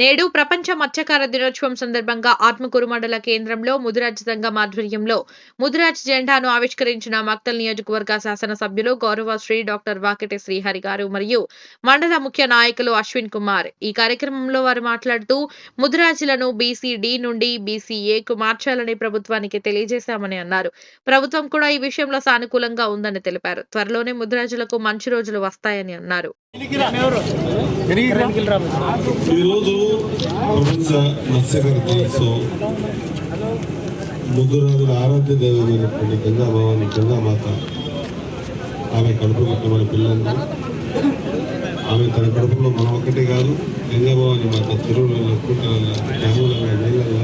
నేడు ప్రపంచ మత్స్యకార దినోత్సవం సందర్భంగా ఆత్మకూరు మండల కేంద్రంలో ముదిరాజ్ సంఘం ఆధ్వర్యంలో ముదిరాజ్ జెండాను ఆవిష్కరించిన మక్తల్ నియోజకవర్గ శాసనసభ్యులు గౌరవ శ్రీ డాక్టర్ వాకిటి శ్రీహరి గారు మరియు మండల ముఖ్య నాయకులు అశ్విన్ కుమార్. ఈ కార్యక్రమంలో వారు మాట్లాడుతూ ముదిరాజులను బీసీ డి నుండి బీసీఏకు మార్చాలని ప్రభుత్వానికి తెలియజేశామని అన్నారు. ప్రభుత్వం కూడా ఈ విషయంలో సానుకూలంగా ఉందని తెలిపారు. త్వరలోనే ముదిరాజులకు మంచి రోజులు వస్తాయని అన్నారు. ఈరోజు ప్రపంచ మత్స్యకార దినోత్సవం. ఆరాధ్య దైవమైనటువంటి గంగా భవాని గంగామాత. ఆమె కడుపు కట్టమని పిల్లలు. ఆమె తన కడుపులో మనం ఒక్కటే కాదు గంగా భవాని మాత చెరువులలో కూటలలో డ్యాములలో నీళ్ళల్లో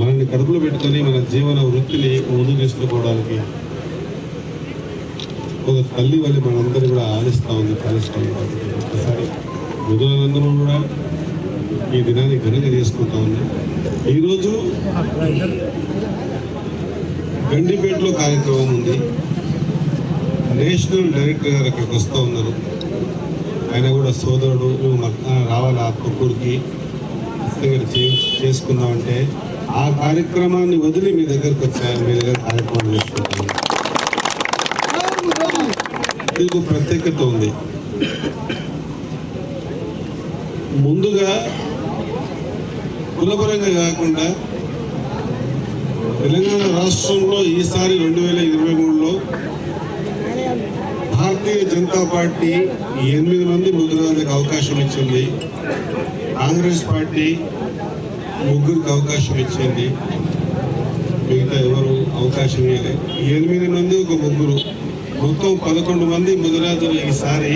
మనల్ని కడుపులో పెట్టుకొని మన జీవన వృత్తిని ముందుకు తీసుకుపోవడానికి ఒక తల్లి వల్ల మనందరూ కూడా ఆడిస్తూ ఉంది పాలిస్తూ ఉంది కాబట్టి ఒక్కసారి కూడా ఈ దినాన్ని ఘనంగా చేసుకుంటా ఉన్నాం ఈరోజు గండిపేటలో కార్యక్రమం ఉంది. నేషనల్ డైరెక్టర్ గారు అక్కడికి వస్తూ ఉన్నారు. ఆయన కూడా సోదరుడు నువ్వు ఆ, రావాలి ఆత్మకూరుకి చేసుకున్నామంటే ఆ కార్యక్రమాన్ని వదిలి మీ దగ్గరకు వచ్చాను మీ దగ్గర కార్యక్రమం చేసుకుంటాను ఎందుకు ఒక ప్రత్యేకత ఉంది. ముందుగా కులపరంగా కాకుండా తెలంగాణ రాష్ట్రంలో ఈసారి రెండు వేల ఇరవై మూడులో భారతీయ జనతా పార్టీ ఎనిమిది మంది ముగ్గురికి అవకాశం ఇచ్చింది. కాంగ్రెస్ పార్టీ ముగ్గురికి అవకాశం ఇచ్చింది. మిగతా ఎవరు అవకాశం ఇవ్వలేదు. ఎనిమిది మంది ఒక ముగ్గురు మొత్తం పదకొండు మంది ముదిరాజులు ఈసారి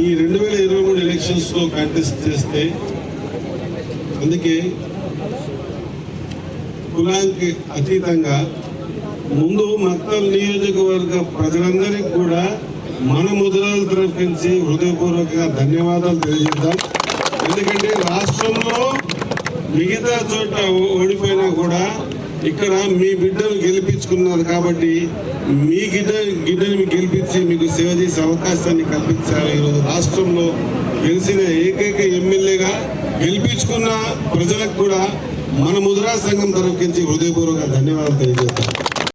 ఈ రెండు వేల ఇరవై మూడు ఎలక్షన్స్లో కంటెస్ట్ చేస్తే అందుకే కులానికి అతీతంగా ముందు మక్తల్ నియోజకవర్గ ప్రజలందరికీ కూడా మన ముద్రాల తరఫు నుంచి హృదయపూర్వకంగా ధన్యవాదాలు తెలియజేద్దాం. ఎందుకంటే రాష్ట్రంలో మిగతా చోట ఓడిపోయినా కూడా ఇక్కడ మీ బిడ్డను గెలిపించుకున్నారు కాబట్టి మీ గిడ్డ గిడ్డని గెలిపించి మీకు సేవ చేసే అవకాశాన్ని కల్పించారు ఈరోజు రాష్ట్రంలో గెలిచిన ఏకైక ఎమ్మెల్యేగా గెలిపించుకున్న ప్రజలకు కూడా మన ముద్రా సంఘం తరఫు నుంచి హృదయపూర్వక ధన్యవాదాలు తెలియజేస్తాం